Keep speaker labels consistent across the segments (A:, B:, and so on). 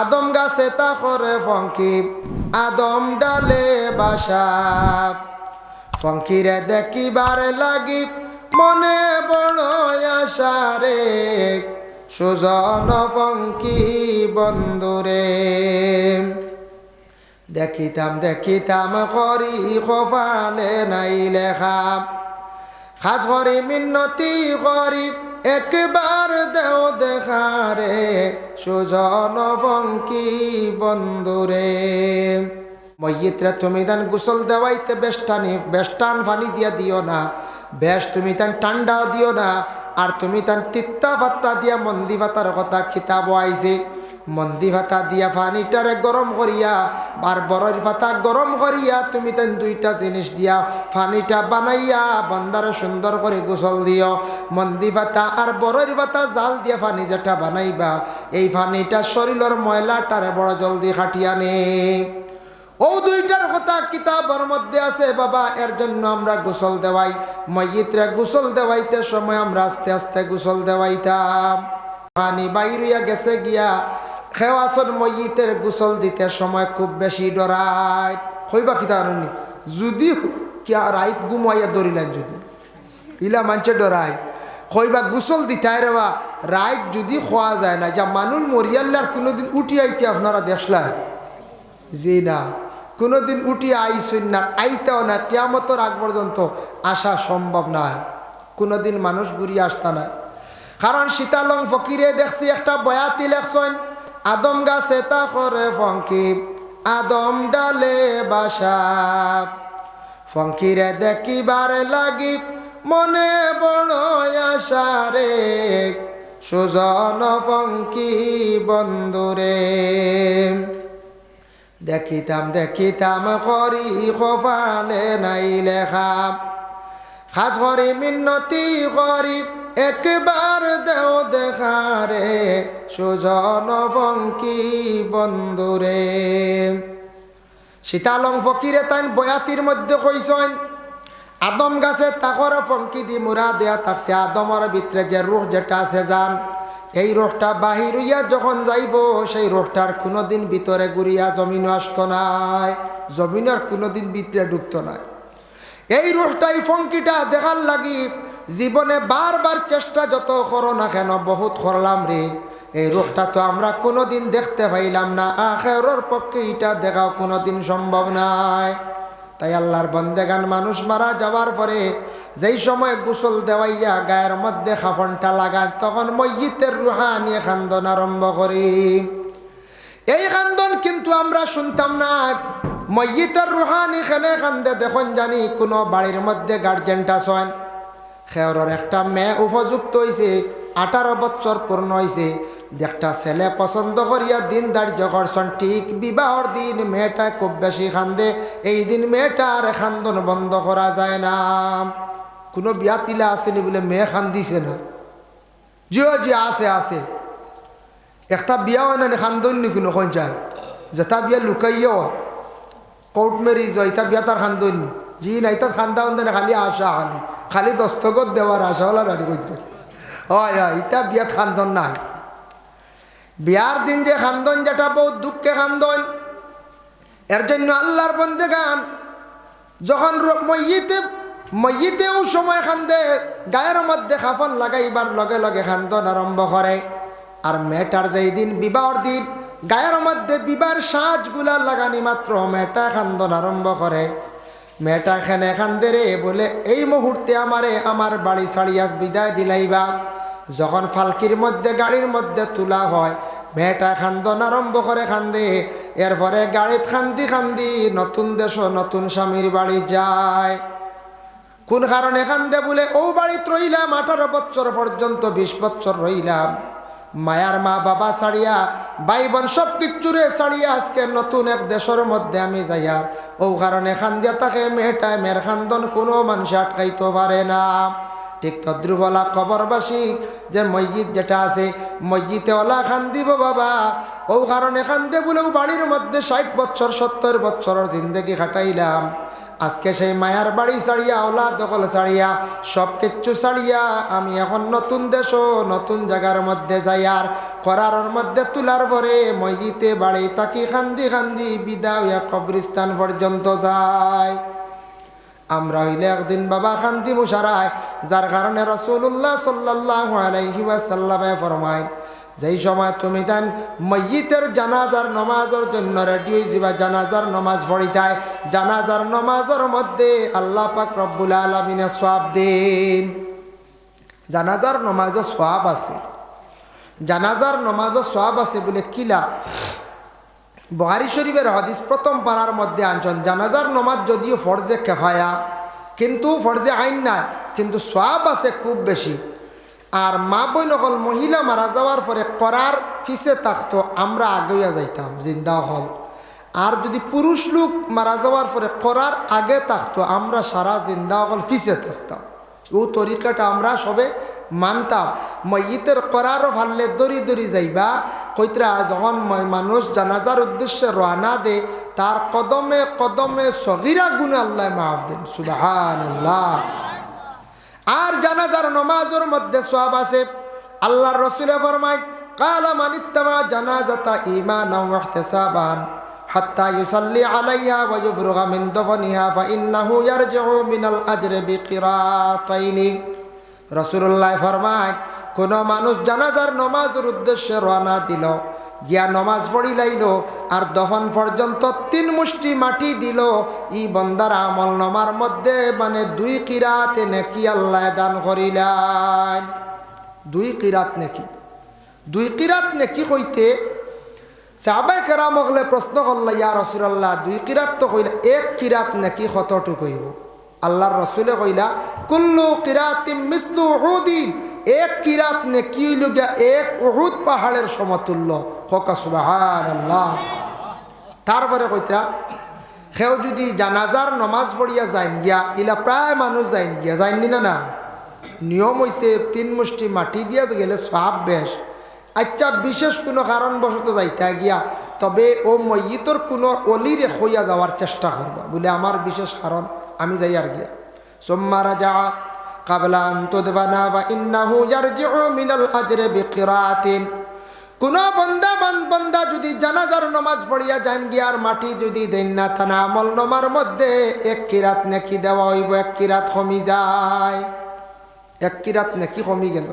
A: আদম গাছে তা করে ফঙ্কি, আদম ডালে বাসা। ফঙ্কিরে দেখিবারে লাগি মনে বড় আশা রে, সুজন ফঙ্কি বন্ধুরে দেখিতাম দেখিতাম করি কপালে নাই লেখা। খাস করি মিন্নতি করি একবার দেও দেখারে, সুজন ফঙ্কি বন্ধুরে। মയ്যিত্রে তুমি তান গোসল দেওয়াইতে বেষ্টানি, বেষ্টান পানি দিয়া দিও না। বেশ তুমি তান ঠান্ডাও দিও না, আর তুমি তান তিত্তা ভাত্তা দিয়া মন্দি ভাতার কথা খিতাব আইছে। মন্দি ভাতা দিয়া পানিটারে গরম করিয়া আর বরফ ভাতা গরম করিয়া তুমি তেন দুইটা জিনিস দিয়া, পানিটা বানাইয়া বন্দারে সুন্দর করে গোসল দিও মন্দি ভাতা আর বরফ ভাতা জাল দিয়া পানি যেটা বানাইবা, এই পানিটা শরীরের ময়লাটারে বড় জলদি খাটিয়া নে ও দুইটার কথা কিতাবের মধ্যে আছে, বাবা এর জন্য আমরা গোসল দেওয়াই মসজিদরে গোসল দেওয়াইতে সময় আমরা আস্তে আস্তে গোসল দেওয়াইতাম পানি বাইরিয়া গেছে গিয়া খেওয়াসন মসজিদের গোসল দিতে সময় খুব বেশি ডরায়। হইবা কি তারণি যদি রাইত গুমাইয়া ধরিলেন যদি। ইলা মানছে ডরায়। কইবা গোসল দিতাই রেবা রাইত যদি খোয়া যায় না, যা মানুষ মরিয়াল্লার কোনোদিন উঠি আইতে আপনারা দেখলাম জি না। কোনোদিন উঠি আইসুন না, আইতেও না, কেয়ামতর আগ পর্যন্ত আসা সম্ভব নয় কোনোদিন মানুষ ঘুরিয়ে আসতা না। কারণ সীতালং ফকিরে দেখছি একটা বয়াতি লেখছেন আদম গাছে তা করে ফঙ্কি, আদম ডালে বাসা। ফঙ্কিরে দেখিবারে লাগি মনে বড় আশা রে, সুজন ফঙ্কি বন্ধুরে দেখিতাম দেখিতাম করি কপালে নাই লেখা। খাস করি মিন্নতি করি একবার দেও দেখারে সুজন ফঙ্কি বন্ধুরে সীতালং ফকিরে তাইন বয়াতির মধ্যে কইসন আদম গাছে তাকর ফঙ্কি দি মুরা দেয়া থাকছে আদমর ভিতরে যে রুহ যেটা আছে যান এই রোহটা বাহির হইয়া যখন যাইব, সেই রোহটার কোনোদিন ভিতরে ঘুরিয়া জমিন আসতো নাই জমিনের কোনোদিন ভিতরে ঢুকতো নাই। এই রোহটাই ফঙ্কিটা দেখার লাগি জীবনে বারবার চেষ্টা যত করো না কেন, বহুত করলাম রে। এই রোগটা তো আমরা কোনোদিন দেখতে পাইলাম না। আখেরর পক্ষে এটা দেখাও কোনোদিন সম্ভব নাই। তাই আল্লাহর বন্দেগান মানুষ মারা যাওয়ার পরে যেই সময় গোসল দেওয়াইয়া গায়ের মধ্যে খাফনটা লাগান, তখন মসজিদের রুহানি খান্দন আরম্ভ করি। এই খান্দন কিন্তু আমরা শুনতাম না। মসজিদের রুহানি খেলে খান্দে দেখুন জানি কোনো বাড়ির মধ্যে গার্জেনটা ছয় খেয়রের একটা মেয়ে উপযুক্ত হয়েছে আঠারো বছর পূর্ণ হয়েছে একটা ছেলে পছন্দ করিয়া দিন ধার্য করছেন, ঠিক বিবাহর দিন মেয়েটা খুব বেশি খান্দে, এই দিন মেয়েটার খান্দন বন্ধ করা যায় না। কোনো বিয়া তিলা আসেনি বলে মেয়ে খান্দিছে না। জিও জি আছে আছে একটা বিয়া হয় না খান্দন নি কোনো কোন যায়। যেটা বিয়া লুকাইও কোর্ট মেরিজ হয় এটা বিয়া তার খান্দন নি। জি না এটা খান্দা না, খালি আশা খালি। খালি দস্তখত দেওয়ার আশা হলা রাডি করতে হয় হয় এটা বিয়াত খান্দন নাই। বিয়ার দিন যে খান্দন, যেটা বহুত দুঃখে খান্দন। এর জন্য আল্লাহর বন্দে গান যখন মইতে মইতেও সময় খান্দে, গায়ের মধ্যে খাফন লাগাইবার লগে লগে খান্দন আরম্ভ করে। আর মেয়েটার যেই দিন বিবাহর দিন, গায়ের মধ্যে বিবার সাজগুলা লাগানি মাত্র মেয়েটা খান্দন আরম্ভ করে। মেয়েটা খানে খান্দে রে বলে, এই মুহূর্তে আমারে আমার বাড়ি ছাড়িয়া বিদায় দিলাইবা। যখন ফালকির মধ্যে, গাড়ির মধ্যে তোলা হয়, মেয়েটা খান্দন আরম্ভ করে খান্দে, এরপরে গাড়িত খান্দি খান্দি নতুন দেশ নতুন স্বামীর বাড়ি যায়। কোন কারণে খান্দে বলে, ও বাড়িত রইলাম, আঠারো বছর পর্যন্ত বিশ বছর রইলাম। মায়ার মা বাবা ছাড়িয়া, ভাই বোন সব কিচ্ছুরে ছাড়িয়া আজকে নতুন এক দেশের মধ্যে আমি যাইয়া ও কারণে খান্দিয়া তাকে মেয়েটায় মেয়ের খান্দন কোনো মানুষ আটকাইতে পারে না। ঠিক তদ্রুবলা খবরবাসী যে মসজিদ যেটা আছে, মসজিদে ওলা খান দিব বাবা। ও কারণে খান্দে বলেও বাড়ির মধ্যে ষাট বছর সত্তর বছরের জিন্দেগি খাটাইলাম। আজকে সেই মায়ার বাড়ি ছাড়িয়া ওলা দখল ছাড়িয়া, সব কিচ্ছু ছাড়িয়া আমি এখন নতুন দেশ নতুন জায়গার মধ্যে যাই। আর করার মধ্যে তুলার পরে মসজিদে বাড়ি তাকি খান্দি খান্দি বিদা হইয়া কবরিস্তান পর্যন্ত যায় আমরা হইলে একদিন বাবা খান্তি মুশারায়, যার কারণে রসুল্লাহ সাল্লাহ আলাইহি ওয়াসাল্লামে ফরমায় যেই সময় তুমি তান মയ്যিতের জানাজার নমাজের জন্য রেডি হয়ে যাবা, জানাজার নমাজ পড়িতায় জানাজার নমাজের মধ্যে আল্লাহ পাক রব্বুল আলমিনে সব দিন। জানাজার নমাজও সব আছে। জানাজার নমাজও সব আছে বলে কিলা বহারি শরীফের হদিস প্রথম পাড়ার মধ্যে আনছেন, জানাজার নমাজ যদিও ফরজে কেফায়া, কিন্তু ফরজে আইন নাই, কিন্তু সব আছে খুব বেশি। আর মা বই নকল মহিলা মারা যাওয়ার পরে করার ফিসে থাকতো আমরা আগেয়া যাইতাম, জিন্দা হল। আর যদি পুরুষ লোক মারা যাওয়ার পরে করার আগে থাকতো আমরা সারা জিন্দা হল ফিসে থাকতাম ও তরিকাটা আমরা সবে মানতাম। ময়িতের করারও ভাললে দড়ি দড়ি যাইবা, কইতরা যখন মানুষ জানাজার উদ্দেশ্যে রওনা দে, তার কদমে কদমে সগিরা গুণ আল্লাহ মাফ দেন সুবাহান আল্লাহ আর জানাজার নমাজের মধ্যে সব আছে। আল্লাহর রসুলে ফরমায়, কালা মানিত্তামা জানাজাতা ঈমানাও ওয়া ইহতিসাবান, হাত্তা ইউসাল্লি আলাইহা ফরমায়, কোন মানুষ জানাজার নমাজের উদ্দেশ্যে রওনা দিল গিয়া নমাজ পড়িলাইল, আর দহন পর্যন্ত তিন মুষ্টি মাটি দিল। ই বন্দার আমল নমার মধ্যে মানে দুই কিরাতে নেকি আল্লাহ দান করিলেন। দুই কিরাত নেকি। দুই কিরাত নেকি কইতে সাহাবাই কেরাম হলে প্রশ্ন করল, ইয়া রসুল্লাহ দুই কিরাত তো কইলা, এক কিরাত নাকি কতটু কইব? আল্লাহর রসুলে কইলা, কুল্লু কিরাতিম মিসলু উহুদিন, এক কিরাত নেকি হইল এক উহুদ পাহাড়ের সমতুল্য। হকা সুবাহান আল্লাহ তারপরে কইতা, সেও যদি জানাজার নমাজ পড়িয়া যাইন গিয়া, ইলা প্রায় মানুষ যাইন গিয়া, যাইনি না না নিয়ম হইছে, তিন মুষ্টি মাটি দিয়া গেলে সব বেশ। আচ্ছা বিশেষ কোনো কারণবশত যাইতা গিয়া, তবে ও ময়িতর কোনো অলিরে হইয়া যাওয়ার চেষ্টা করবা, বলে আমার বিশেষ কারণ আমি যাই আর গিয়া। সোম্মারা যা কাবলা আন্তদবানা বা ইন্নাহু ইয়ারজিউ মিনাল আজরে বিকিরাতিন। কোন বন্দা বান বন্দা যদি জানাজার নমাজ পড়িয়া যান গিয়ার মাটি যদি দেন না থানা আমল নমার মধ্যে এক কিরাত নেকি দেওয়া হইব, এক কিরাত কমি যায়। এক কিরাত নেকি কমি গেল।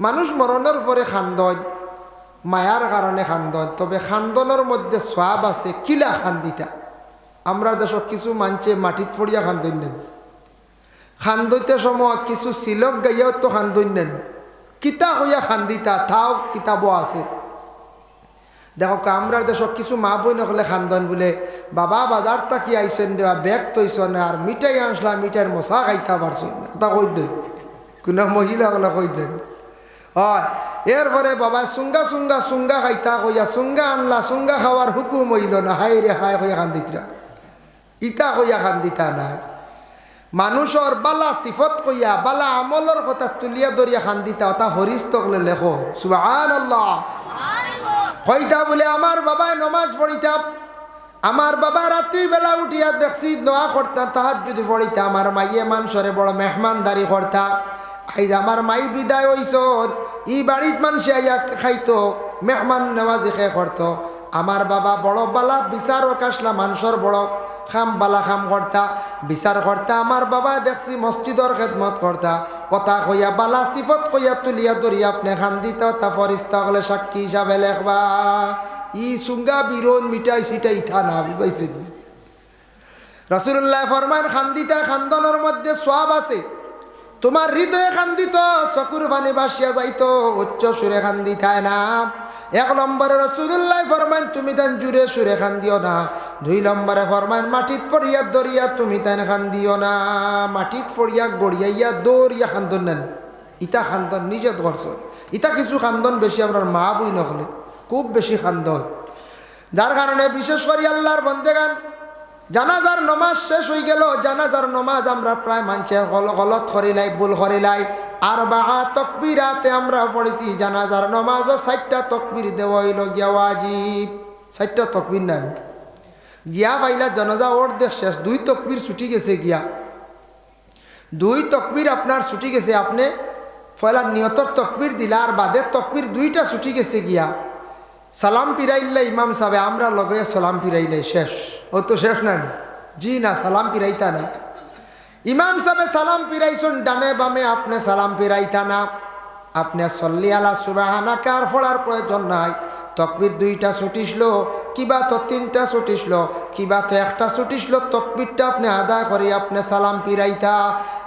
A: মানুষ মরণের পরে খান্দন মায়ার কারণে খান্দন তবে খান্দনের মধ্যে সব আছে, কিলা খান্দিতা। আমরা দেশত কিছু মানছে মাটিত পড়িয়া খান্দন নেন খান্দইতে সময় কিছু শিলক গাইয়াও তো খান্দন নেন কিতা হইয়া খান্দিতা তাও কিতাবও আছে। দেখো আমরা দেশত কিছু মা বই নকলে খান্দন বলে, বাবা বাজার তাকি আইসেন দেওয়া ব্যাগ তৈছন আর মিঠাই আনসলা মিঠাইয়ের মশা খাইতা পারছেন না তা কই দেন কোনো মহিলাগুলো কই দেন হয়, এরপরে বাবা সুঙ্গা সুঙ্গা সুঙ্গা খাইতা, কইয়া সুঙ্গা আনলা সুঙ্গা খাওয়ার হুকুম হইল না হাই রে হাই কইয়া খান্দিতরা। ইটা কইয়া খান্দিতা নাই। মানুষর বালা সিফত কইয়া, বালা আমলর কথা তুলিয়া দরিয়া খান্দিতা ওটা হরিস তকলে লেখো। আল্লাহ কইতা বলে আমার বাবায় নমাজ পড়িতাম আমার বাবা রাত্রিবেলা উঠিয়া দেখছি দোয়া করতাম তাহার যদি পড়িতা আমার মাইয়ে মানুষরে বড় মেহমানদারি করতা আইজ আমার মাই বিদায় হইস ই বাড়িত মানুষে আইয়া খাইতো, মেহমান নেওয়াজি খে করতো আমার বাবা বড় বালা, বিচার কাশলা মানুষের বড়। খাম বালা, খাম করতা, বিচার করতা। আমার বাবা দেখছি মসজিদর খেদমত করতা। কথা কইয়া বালা, সিফত কইয়া তুলিয়া দরিয়া আপনি খান দিতা তা ফরিস্তা হলে সাক্ষী হিসাবে লেখবা। ই সুঙ্গা বিরোন মিঠাই সিটাই থানা বুঝাইছে রসুল্লাহ ফরমান খান্দিতা খান্দনের মধ্যে সব আছে। তোমার হৃদয়ে খান্দিত চকুর পানি বাসিয়া যাইতো, উচ্চ সুরে খান্দিতায় না। এক নম্বরে রসুল্লাহ তুমি তান জুড়ে সুরে খান্দিও না। দুই নম্বরে ফরমান মাটিত পড়িয়া দরিয়া, তুমি তান খান্দিও না। মাটিত পড়িয়া গড়িয়াইয়া দৌড়িয়া খান্দন নেন। ইতা খান্দন নিজে ধরছ ইতা কিছু খান্দন বেশি আপনার মা বই নকলে খুব বেশি খান্দন। যার কারণে বিশেষ করে আল্লাহর বন্দেগান, জানাজার নমাজ শেষ হয়ে গেল। জানাজার নমাজ আমরা প্রায় মানছে গলত করিলাই ভুল করিলাই আর বা তকবিরাতে আমরা পড়েছি, জানাজার নমাজও ষাটটা তকবির দেওয়া হইল গিয়া ওয়াজিব। ষাটটা তকবির নাম। গিয়া পাইলা জনজা অর্ধেক শেষ, দুই তকবির ছুটি গেছে গিয়া। দুই তকবির আপনার ছুটি গেছে, আপনি ফয়লা নিয়তর তকবির দিলা আর বাদের তকবির দুইটা ছুটি গেছে গিয়া। সালাম পিরাইলে ইমাম সাহেব আমরা লগে সালাম পিরাইলে শেষ। ও তো শেষ না জি না, সালাম পিরাইতা না ইমাম সাহেব সালাম পিরাইছুন ডানে বামে আপনি সালাম পিরাইতা না। আপনি সল্লি আলা সুবাহানা কার ফোড়ার প্রয়োজন নাই। তকবির দুইটা ছুটিসলো, কিবা তো তিনটা ছুটিসলো, কিবা তো একটা ছুটিসলো, তকবিরটা আপনি আদায় করে আপনি সালাম পিরাইতা।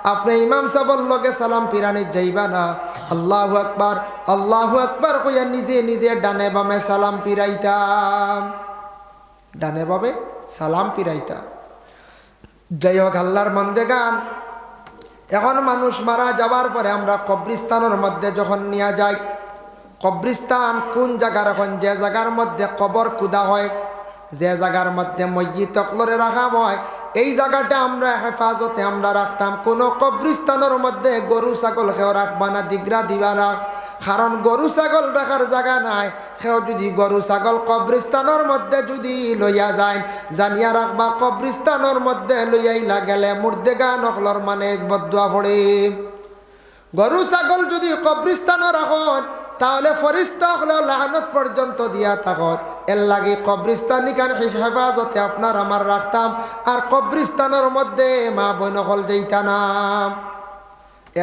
A: আপনি ইমাম সাবর লগে সালাম পিরানি যাইবা না। আল্লাহ আকবার আল্লাহ আকবার কইয়া নিজে নিজে ডানে বামে সালাম পিরাইতা। ডানে বামে সালাম পিরাইতা। যাই হোক আল্লাহর মন্দে গান। এখন মানুষ মারা যাবার পরে আমরা কবরিস্তানের মধ্যে যখন নিয়ে যাই কবরিস্তান কোন জায়গার এখন? যে জায়গার মধ্যে কবর কুদা হয়, যে জায়গার মধ্যে মসজিদ তকলরে রাখা হয়, এই জায়গাটা আমরা হেফাজতে আমরা রাখতাম। কোনো কবরিস্তানের মধ্যে গরু, ছাগল খেও রাখবা না, দিগরা দিবা না। কারণ গরু, ছাগল রাখার জায়গা নাই। সেও যদি গরু, ছাগল কবরিস্তানের মধ্যে যদি লইয়া যায়, জানিয়া রাখবা কবরিস্তানের মধ্যে লইয়াইলা গেলে মুর্দেগা নকলর মানে বদুয়া পড়ে। গরু, ছাগল যদি কবরিস্তানও রাখন তাহলে ফরিস্তা হলেও লাহানত পর্যন্ত দিয়া থাকত এর লাগে কবরিস্তান নিকান হেফাজতে আপনার আমার রাখতাম। আর কবরিস্তানের মধ্যে মা বোন হল যেইতানাম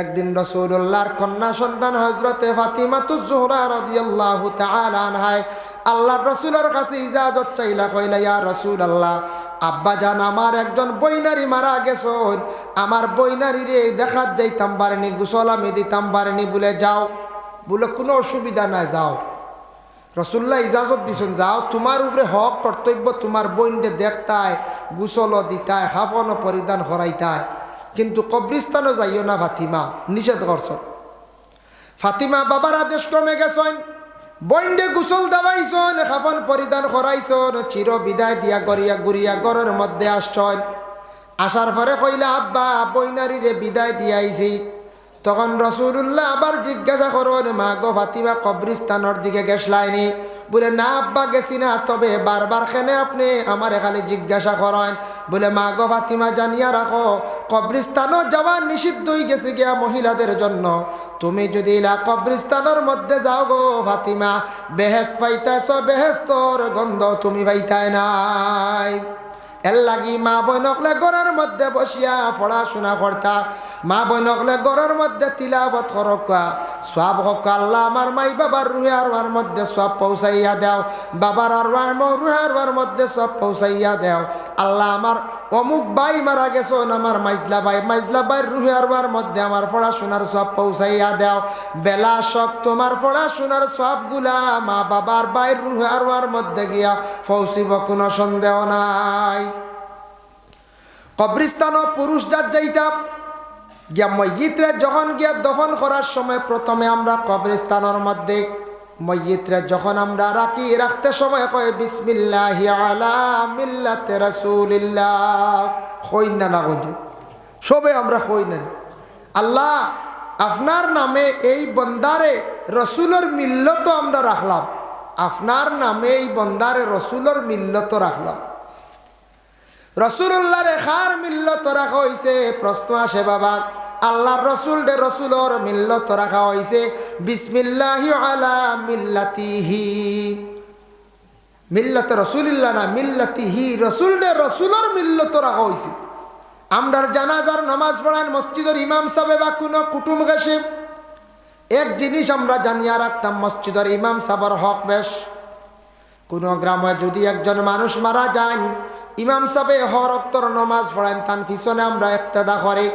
A: একদিন রসুল্লাহর কন্যা সন্তান হজরতে ফাতিমাতু জোহরা রদিয়াল্লাহু তাআলা আনহায় আল্লাহর রসুলের কাছে ইজাজত চাইলা কইলা, ইয়া রসুল আল্লাহ আব্বা জান, আমার একজন বইনারি মারা গেছন। আমার বইনারি রে দেখাত যাইতাম পারেনি গুসল আমি দিতাম পারেনি বলে যাও। বলে, কোনো অসুবিধা নাই, যাও। রসুল্লাহ ইজাজত দিছেন, যাও। তোমার উপরে হক কর্তব্য তোমার বইনডে দেখতায় গুসল দিতায় হাফন পরিধান করাইতায়। কিন্তু কবরিস্তানও যাইও না ফাতিমা, নিষেধ করছ। ফাতিমা বাবার আদেশ কমে গেছেন বইন্ডে গুসল দাবাইছন খাফন পরিধান করাইছন, চির বিদায় দিয়া গড়িয়া গুড়িয়া গড়ের মধ্যে আসছন। আসার পরে কইলা, আব্বা বইনারিরে বিদায় দিয়াইছি। তখন রসুল্লাহ আবার জিজ্ঞাসা করুন মা গো ফাতিমা কবরিস্তানের দিকে গেছলাইনি বলে, না আব্বা, গেছি না। তবে বারবার খেনে আপনি আমার এখানে জিজ্ঞাসা করেন। বলে, মা গো ফাতিমা, জানিয়া রাখো কবরিস্তানও যাওয়া নিষিদ্ধ গেছে গিয়া মহিলাদের জন্য। তুমি যদি কবরিস্তানের মধ্যে যাও গো ফাতিমা বেহেস্ত পাইতাছ বেহেস্তর গন্ধ তুমি পাইতাই নাই। এর লাগি মা বইনকলে গড়ের মধ্যে বসিয়া পড়াশোনা করতা। মা বইনকলে গড়ের মধ্যে তিলাবত করকা সব হক আল্লাহ আমার মাই বাবার রুহে আরবার মধ্যে সব পৌঁছাইয়া দেও। বাবার আর রুহে আরবার মধ্যে সব পৌঁছাইয়া দেও। আল্লাহ আমার অমুক বাই মারা গেছন আমার মাইজলা বাই। মাইজলা বাই রুহে আরবার মধ্যে আমার পড়াশোনার সব পৌঁছাইয়া দেও। বেলা শখ তোমার পড়াশোনার সবগুলা মা বাবার বাইর রুহে আরবার মধ্যে গিয়া পৌঁছিব কোনো সন্দেহ নাই। কবরিস্তান পুরুষ যার যাইতাম গিয়া মসজিদরে যখন গিয়া দফন করার সময় প্রথমে আমরা কবরিস্তানের মধ্যে মসজিদরে যখন আমরা রাখি, রাখতে সময় কয়, বিসমিল্লাহ আলা মিল্লাতে রাসূলিল্লাহ। হই না না সবে আমরা হই না। আল্লাহ আপনার নামে এই বন্দারে রসুলের মিল্লত আমরা রাখলাম। আপনার নামে এই বন্দারে রসুলের মিল্লত রাখলাম। রসুল্লাহ রেখার মিল্লত রাখা হয়েছে প্রশ্ন আসে বাবা আল্লাহর রসুল দে রসুলর মিল্লত রাখা হয়েছে বিসমিল্লাহি আলা মিল্লাতিহি। মিল্লত রসুলিল্লাহ না, মিল্লাতিহি। রসুল দে রসুলর মিল্লত রাখা হয়েছে আমরার জানাজার নামাজ পড়ান মসজিদের ইমাম সাহেব বা কোনো কুটুম গেছে। এক জিনিস আমরা জানিয়া রাখতাম, মসজিদের ইমাম সাহেবের হক বেশ। কোনো গ্রামে যদি একজন মানুষ মারা যান ইমাম সাহেবে হরক্তর নমাজ পড়ান, তার পিছনে আমরা একতেদা করে।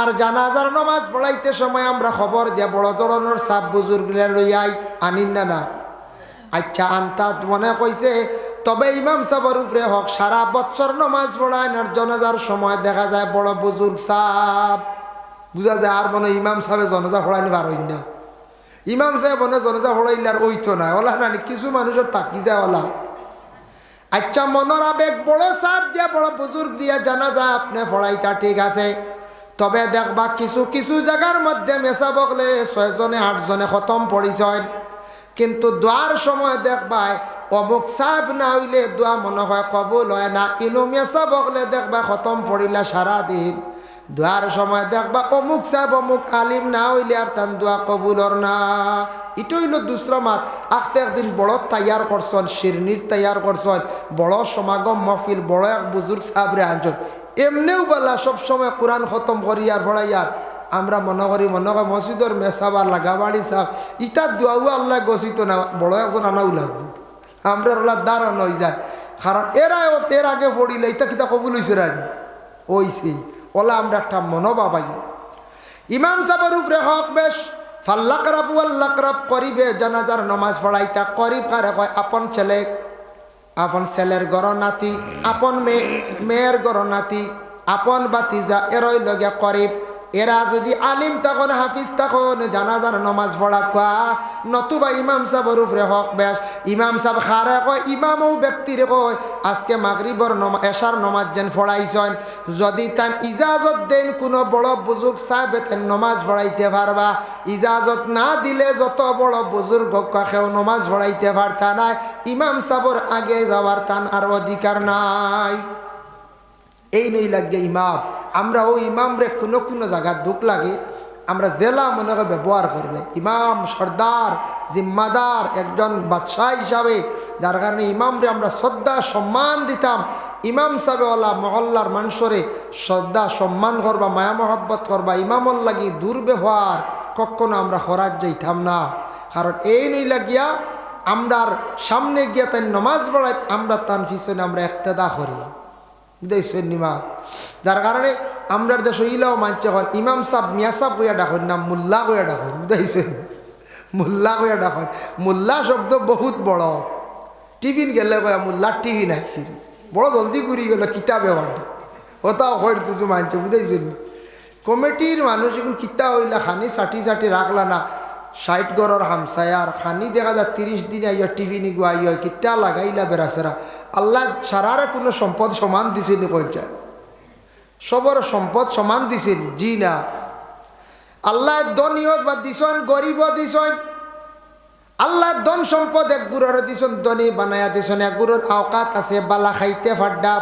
A: আর জানাজার নমাজ পড়াইতে সময় আমরা খবর দিয়া বড় ধরনের সাপ বুজুর্গিলা লইয়াই আনিন না না? আচ্ছা আনতাত মনে কইছে, তবে ইমাম সাহেবের উপরে হক, সারা বছর নমাজ পড়ায় আর জনাজার সময় দেখা যায় বড় বুজুর্গ সাপ। বুঝা যায় আর মনে ইমাম সাহেবে জনাজা বার হইন না। ইমাম সাহেব মনে জনাজা পড়াইলে আর ওইতো না। ওলা না, কিছু মানুষের তাকি যায় ওলা। আচ্ছা মনের আবেগ বড় সাপ দিয়া, বড় বুজুর্গ দিয়া জানা যা আপনি পড়াইতা ঠিক আছে। তবে দেখবা কিছু কিছু জায়গার মধ্যে মেশা বকলে ছয়জনে, আটজনে খতম পড়িছয় কিন্তু দোয়ার সময় দেখবাই অমুক সাহেব না হইলে দোয়া মনে হয় কবুল হয় না ইনু মেসা বকলে দেখবা খতম পড়িলা সারাদিন। দোয়ার সময় দেখবা অমুক সাহেব, অমুক আলিম না হইলে আর তান দোয়া কবুলর না। এটা হইল দুসরা মাত, আখতে একদিন বড় তৈয়ার করছন, শিরনির তৈয়ার করছন, বড় সমাগম মহফিল, বড় এক বুজুর্গ সাহেবরে আনছন। এমনিও বলা সবসময় কোরআন খতম করিয়ার ভরাইয়ার আমরা মনে করি মনে করি মসজিদর মেসাবার লাগাবাড়ি সাহ ইটার দোয়াও আল্লাহ গছিত না, বড় একজন আনাও লাগবে আমরা ওলা দাঁড়ান হয়ে যায়। কারণ এরা এর আগে পড়িলে ইটা কিতা কবুল হয়েছে রাজ ওইসি ওলা আমরা একটা মনোভাবাই। ইমাম সাহেবের উপরে হক বেশ। ফাল্লাক রাবু আল্লাহ রাব করিবে, জানাজার নমাজ পড়াইতা কারে কয়, আপন ছেলে। আপন ছেলের গর নাতি আপন মেয়ে মেয়ের গর নাতি আপন বাতিজা এরই লগে করিব। এরা যদি আলিম তখন, হাফিজ তখন, জানাজার নমাজ পড়া খোয়া, নতুবা ইমাম সাহেবের উপরে হক বেশ। ইমাম সাহেব খারে কয়, ইমামও ব্যক্তির কয়, আজকে মাগরিবর এশার নমাজ যেন পড়াইছেন। যদি তান ইজাজত দেন, কোনো বড় বুজুর্গ সাহেব নমাজ পড়াইতে পারবা। ইজাজত না দিলে যত বড় বুজুর্গ কাকেও নমাজ পড়াইতে পারতা নাই। ইমাম সাহেবর আগে যাওয়ার তান আর অধিকার নাই। এই নই লাগে ইমাম আমরা ওই ইমাম রে কোনো কোনো জায়গা দুঃখ লাগে, আমরা জেলা মনে করে ব্যবহার করলে ইমাম, সর্দার, জিম্মাদার, একজন বাদশাহ হিসাবে, যার কারণে ইমাম রে আমরা শ্রদ্ধা, সম্মান দিতাম। ইমাম সাহেবওয়ালা, মহল্লার মানুষরে শ্রদ্ধা, সম্মান করবা, মায়া মহব্বত করবা ইমামল লাগি দুর্ব্যবহার কখনো আমরা হরাজ যাইতাম না। কারণ এই নই লাগিয়া আমরার সামনে গিয়া তাই নমাজ পড়াই আমরা তান পিছনে আমরা একতেদা করি। বুঝাইছেন নিমা। যার কারণে আমরার দেশ ইলাও মানছে হন ইমাম সাহ মিয়া সাহ কইয়া ডাকন না, মোল্লা কইয়া ডাকন বুঝাইছেন মোল্লা কইয়া ডাকন। মোল্লা শব্দ বহুত বড়। টিফিন গেলে কয়া, মোল্লা, টিফিন আইছিল। বড় জলদি ঘুরি গেল, কিতাব এবার ওটাও হয় কিছু মানছে বুঝাইছেন কমিটির মানুষ এখন কিতা হইলা, খানি ষাটি ষাটি রাখলা না। ষাট গড়র হামসায়ার খানি দেখা যায় তিরিশ দিন আইয়া টিভি নিগু আইয়া কিতা লাগাইলা বেড়াছেরা আল্লাহ সারারে কোনো সম্পদ সমান দিছেনি কইছা সবর সম্পদ সমান দিছেনি জি না। আল্লাহ ধনীয় বা দিছন গরিব দিছন। আল্লাহ ধন সম্পদ এক গুড়র দিছন, ধনী বানায়া দিছন, এক গুড়র আওকাত আছে, বালা খাইতে ফাড্ডা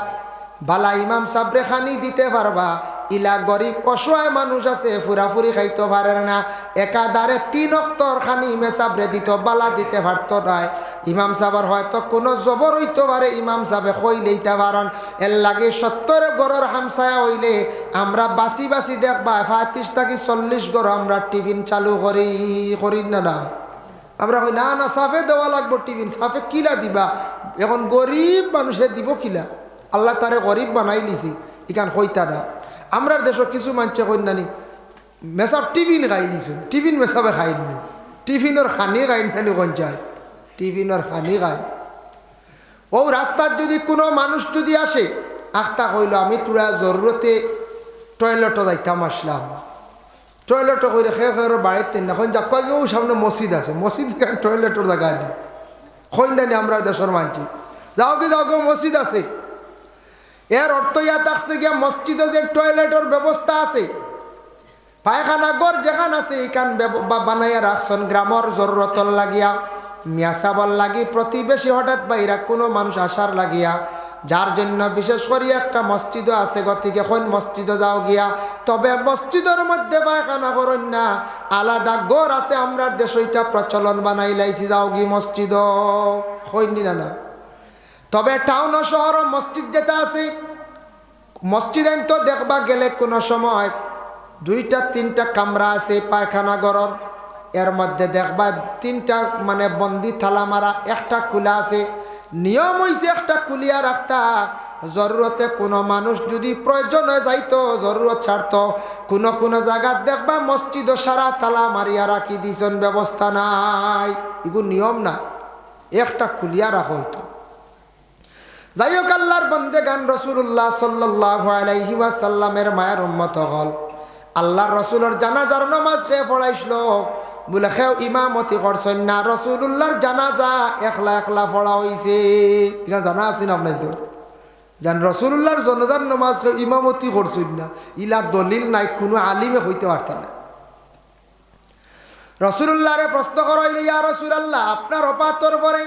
A: বালা ইমাম সাবরে খানি দিতে পারবা ইলা গরিব অসহায় মানুষ আছে ফুরাফুরি খাইতে পারে না। একাধারে তিন অক্তর খানি ইমে সাবরে দিত, বালা দিতে পারত নাই। ইমাম সাহেবের হয়তো কোনো জবর হইতে পারে, ইমাম সাহেবে কই লইতে পারেন এর লাগে সত্তর গড়ের হামসায়া হইলে আমরা বাসি বাসি দেখবা পঁয়ত্রিশ থাকি চল্লিশ গড় আমরা টিফিন চালু করি করি না না? আমরা কই, না না, সাফে দেওয়া লাগবো টিফিন, সাফে কিলা দিবা? এখন গরিব মানুষে দিব কিলা? আল্লাহ তারে গরিব বানাই লিছি, ইখান হইতা না। আমরার দেশের কিছু মানুষে কন্যানি মেসাব টিফিন খাই দিছো। টিফিন মেসাবে খাই নি টিফিনের খানি খাই নানি চাই টিফিনের খানি খাই। ও রাস্তার যদি কোনো মানুষ যদি আসে, আখতা কইল আমি তোরা জরুরতে টয়লেটও যাইতাম আসলাম। টয়লেটও করে খেয়ে খেয়ে বাড়িতে এখন যাপা গিয়েও সামনে মসজিদ আছে। মসজিদ টয়লেটের জায়গা নেই কইনানি আমরা দেশের মানছি, যাও কি যাও মসজিদ আছে। এর অর্থ ইয়া থাকছে গিয়া মসজিদে যে টয়লেটের ব্যবস্থা আছে পায়খানা গড় যেখান আছে, এইখান বানাইয়া রাখছেন। গ্রামর জরুরতর লাগিয়া মিয়াসাবল লাগি, প্রতিবেশী হঠাৎ বাইরা কোনো মানুষ আসার লাগিয়া, যার জন্য বিশেষ করে একটা মসজিদও আছে গতিকে কোন মসজিদ যাও গিয়া, তবে মসজিদের মধ্যে পায়খানা করেন না। আলাদা গড় আছে আমরা দেশ, ওইটা প্রচলন বানাই লাইছি, যাও গি মসজিদ। হইনি না না তবে টাউন শহর মসজিদ যেটা আছে, মসজিদ তো দেখবা গেলে কোনো সময় দুইটা, তিনটা কামরা আছে পায়খানা ঘরর। এর মধ্যে দেখবা তিনটা মানে বন্দি থালা মারা, একটা খোলা আছে। নিয়ম হয়েছে একটা কুলিয়া রাখতা। জরুরতে কোনো মানুষ যদি প্রয়োজনে যাইতো, জরুরত ছাড়তো। কোনো কোনো জায়গাত দেখবা মসজিদ সারা তালা মারিয়া রাখি দিছেন, ব্যবস্থা নাই। এগুলো নিয়ম না। একটা খুলিয়া রাখো হইতো। যাই হোক, আল্লাহর বন্দে গান রসুল্লাহ সাল্লাহ আলাইহি ওয়াসাল্লামের মায়ের উম্মত হল। আল্লাহর রসুলের জানাজার নমাজ খেয়ে পড়াইছিল। বলে, খেও ইমামতি করছেন না রসুল্লাহর জানাজা একলা একলা পড়া হয়েছে এখানে জানা আছেন আপনার তো জান রসুল্লাহর জনাজার নমাজ খেয়ে ইমামতি করছেন না, ইলা দলিল নাই, কোনো আলিমে হইতে পারত না। রসুল্লাহরে প্রশ্ন করাইলে, ইয়া রসুল আল্লাহ আপনার অপাতর পরে